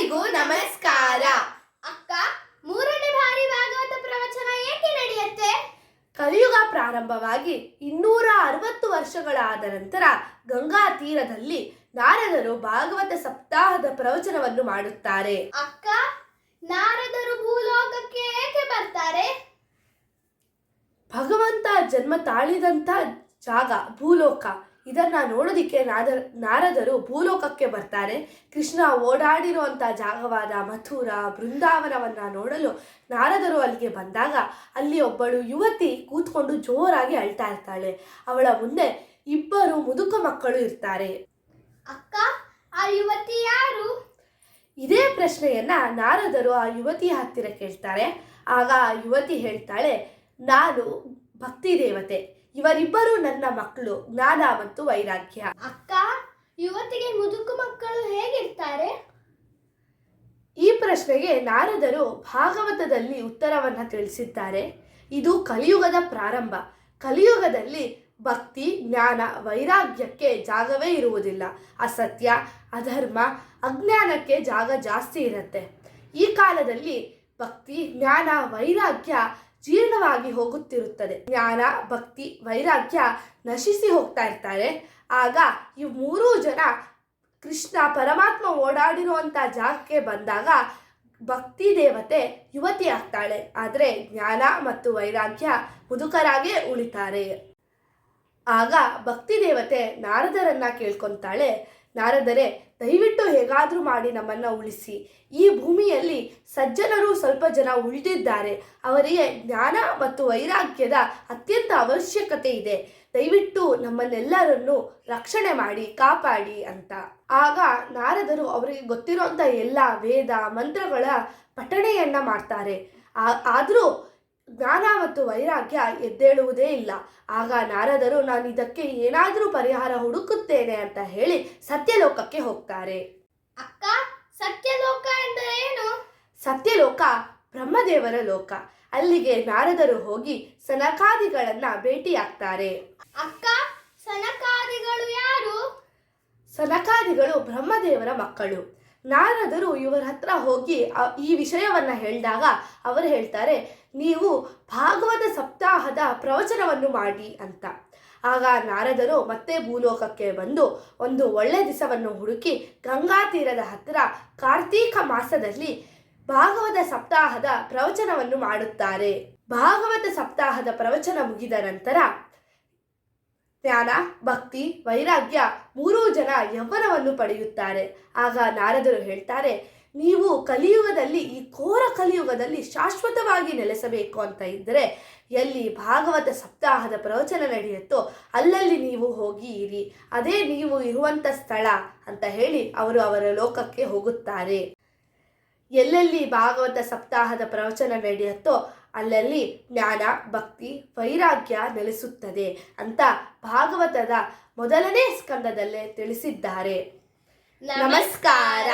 ಎಲ್ಲರಿಗೂ ನಮಸ್ಕಾರ. ಅಕ್ಕ ಮೂರನೇ ಬಾರಿ ಭಾಗವತ ಪ್ರವಚನ ಏಕೆ ನಡೆಯುತ್ತೆ? ಕಲಿಯುಗ ಪ್ರಾರಂಭವಾಗಿ ಇನ್ನೂರ ಅರವತ್ತು ವರ್ಷಗಳಾದ ನಂತರ ಗಂಗಾ ತೀರದಲ್ಲಿ ನಾರದರು ಭಾಗವತ ಸಪ್ತಾಹದ ಪ್ರವಚನವನ್ನು ಮಾಡುತ್ತಾರೆ. ಅಕ್ಕ ನಾರದರು ಭೂಲೋಕಕ್ಕೆ ಏಕೆ ಬರ್ತಾರೆ? ಭಗವಂತ ಜನ್ಮ ತಾಳಿದಂತ ಜಾಗ ಭೂಲೋಕ. ಇದನ್ನ ನೋಡೋದಿಕ್ಕೆ ನಾದ ನಾರದರು ಭೂಲೋಕಕ್ಕೆ ಬರ್ತಾರೆ. ಕೃಷ್ಣ ಓಡಾಡಿರುವಂಥ ಜಾಗವಾದ ಮಥುರ ಬೃಂದಾವನವನ್ನ ನೋಡಲು ನಾರದರು ಅಲ್ಲಿಗೆ ಬಂದಾಗ ಅಲ್ಲಿ ಒಬ್ಬಳು ಯುವತಿ ಕೂತ್ಕೊಂಡು ಜೋರಾಗಿ ಅಳ್ತಾ ಇರ್ತಾಳೆ. ಅವಳ ಮುಂದೆ ಇಬ್ಬರು ಮುದುಕ ಮಕ್ಕಳು ಇರ್ತಾರೆ. ಅಕ್ಕ ಆ ಯುವತಿ ಯಾರು? ಇದೇ ಪ್ರಶ್ನೆಯನ್ನ ನಾರದರು ಆ ಯುವತಿಯ ಹತ್ತಿರ ಕೇಳ್ತಾರೆ. ಆಗ ಆ ಯುವತಿ ಹೇಳ್ತಾಳೆ ನಾನು ಭಕ್ತಿ ದೇವತೆ. ಇವರಿಬ್ಬರು ನನ್ನ ಮಕ್ಕಳು. ಜ್ಞಾನ ಮತ್ತು ವೈರಾಗ್ಯ. ಅಕ್ಕ ಯುವತಿಗೆ ಮುದುಕು ಮಕ್ಕಳು ಹೇಗಿರ್ತಾರೆ? ಈ ಪ್ರಶ್ನೆಗೆ ನಾರದರು ಭಾಗವತದಲ್ಲಿ ಉತ್ತರವನ್ನು ತಿಳಿಸಿದ್ದಾರೆ. ಇದು ಕಲಿಯುಗದ ಪ್ರಾರಂಭ. ಕಲಿಯುಗದಲ್ಲಿ ಭಕ್ತಿ ಜ್ಞಾನ ವೈರಾಗ್ಯಕ್ಕೆ ಜಾಗವೇ ಇರುವುದಿಲ್ಲ. ಅಸತ್ಯ ಅಧರ್ಮ ಅಜ್ಞಾನಕ್ಕೆ ಜಾಗ ಜಾಸ್ತಿ ಇರುತ್ತೆ. ಈ ಕಾಲದಲ್ಲಿ ಭಕ್ತಿ ಜ್ಞಾನ ವೈರಾಗ್ಯ ಜೀರ್ಣವಾಗಿ ಹೋಗುತ್ತಿರುತ್ತದೆ. ಜ್ಞಾನ, ಭಕ್ತಿ, ವೈರಾಗ್ಯ ನಶಿಸಿ ಹೋಗ್ತಾ ಇರ್ತಾರೆ. ಆಗ ಈ ಮೂರೂ ಜನ ಕೃಷ್ಣ, ಪರಮಾತ್ಮ ಓಡಾಡಿರುವಂಥ ಜಾಗಕ್ಕೆ ಬಂದಾಗ ಭಕ್ತಿ ದೇವತೆ ಯುವತಿ ಆಗ್ತಾಳೆ. ಆದರೆ ಜ್ಞಾನ ಮತ್ತು ವೈರಾಗ್ಯ ಮುದುಕರಾಗೇ ಉಳಿತಾರೆ. ಆಗ ಭಕ್ತಿ ದೇವತೆ ನಾರದರನ್ನ ಕೇಳ್ಕೊಂತಾಳೆ. ನಾರದರೇ, ದಯವಿಟ್ಟು ಹೇಗಾದರೂ ಮಾಡಿ ನಮ್ಮನ್ನ ಉಳಿಸಿ. ಈ ಭೂಮಿಯಲ್ಲಿ ಸಜ್ಜನರು ಸ್ವಲ್ಪ ಜನ ಉಳಿದಿದ್ದಾರೆ. ಅವರಿಗೆ ಜ್ಞಾನ ಮತ್ತು ವೈರಾಗ್ಯದ ಅತ್ಯಂತ ಅವಶ್ಯಕತೆ ಇದೆ. ದಯವಿಟ್ಟು ನಮ್ಮನ್ನೆಲ್ಲರನ್ನು ರಕ್ಷಣೆ ಮಾಡಿ, ಕಾಪಾಡಿ ಅಂತ. ಆಗ ನಾರದರು ಅವರಿಗೆ ಗೊತ್ತಿರುವಂಥ ಎಲ್ಲ ವೇದ ಮಂತ್ರಗಳ ಪಠಣೆಯನ್ನು ಮಾಡ್ತಾರೆ. ಆದರೂ ಜ್ಞಾನ ಮತ್ತು ವೈರಾಗ್ಯ ಎದ್ದೇಳುವುದೇ ಇಲ್ಲ. ಆಗ ನಾರದರು ನಾನು ಇದಕ್ಕೆ ಏನಾದರೂ ಪರಿಹಾರ ಹುಡುಕುತ್ತೇನೆ ಅಂತ ಹೇಳಿ ಸತ್ಯಲೋಕಕ್ಕೆ ಹೋಗ್ತಾರೆ. ಅಕ್ಕ ಸತ್ಯಲೋಕ ಎಂದರೆ ಏನು? ಸತ್ಯಲೋಕ ಬ್ರಹ್ಮದೇವರ ಲೋಕ. ಅಲ್ಲಿಗೆ ನಾರದರು ಹೋಗಿ ಸನಕಾದಿಗಳನ್ನ ಭೇಟಿಯಾಗ್ತಾರೆ. ಅಕ್ಕ ಸನಕಾದಿಗಳು ಯಾರು? ಸನಕಾದಿಗಳು ಬ್ರಹ್ಮದೇವರ ಮಕ್ಕಳು. ನಾರದರು ಇವರ ಹತ್ರ ಹೋಗಿ ಈ ವಿಷಯವನ್ನ ಹೇಳಿದಾಗ ಅವರು ಹೇಳ್ತಾರೆ, ನೀವು ಭಾಗವತ ಸಪ್ತಾಹದ ಪ್ರವಚನವನ್ನು ಮಾಡಿ ಅಂತ. ಆಗ ನಾರದರು ಮತ್ತೆ ಭೂಲೋಕಕ್ಕೆ ಬಂದು ಒಂದು ಒಳ್ಳೆ ದಿಸವನ್ನು ಹುಡುಕಿ ಗಂಗಾ ತೀರದ ಹತ್ತಿರ ಕಾರ್ತೀಕ ಮಾಸದಲ್ಲಿ ಭಾಗವತ ಸಪ್ತಾಹದ ಪ್ರವಚನವನ್ನು ಮಾಡುತ್ತಾರೆ. ಭಾಗವತ ಸಪ್ತಾಹದ ಪ್ರವಚನ ಮುಗಿದ ನಂತರ ಜ್ಞಾನ ಭಕ್ತಿ, ವೈರಾಗ್ಯ ಮೂರೂ ಜನ ಯೌವನವನ್ನು ಪಡೆಯುತ್ತಾರೆ. ಆಗ ನಾರದರು ಹೇಳ್ತಾರೆ, ನೀವು ಕಲಿಯುಗದಲ್ಲಿ, ಈ ಘೋರ ಕಲಿಯುಗದಲ್ಲಿ ಶಾಶ್ವತವಾಗಿ ನೆಲೆಸಬೇಕು ಅಂತ ಇದ್ದರೆ, ಎಲ್ಲಿ ಭಾಗವತ ಸಪ್ತಾಹದ ಪ್ರವಚನ ನಡೆಯುತ್ತೋ, ಅಲ್ಲಲ್ಲಿ ನೀವು ಹೋಗಿ ಇರಿ. ಅದೇ ನೀವು ಇರುವಂಥ ಸ್ಥಳ, ಅಂತ ಹೇಳಿ ಅವರು ಅವರ ಲೋಕಕ್ಕೆ ಹೋಗುತ್ತಾರೆ. ಎಲ್ಲೆಲ್ಲಿ ಭಾಗವತ ಸಪ್ತಾಹದ ಪ್ರವಚನ ನಡೆಯುತ್ತೋ ಅಲ್ಲಲ್ಲಿ ಜ್ಞಾನ ಭಕ್ತಿ ವೈರಾಗ್ಯ ನೆಲೆಸುತ್ತದೆ ಅಂತ ಭಾಗವತದ ಮೊದಲನೇ ಸ್ಕಂದದಲ್ಲೇ ತಿಳಿಸಿದ್ದಾರೆ ನಮಸ್ಕಾರ.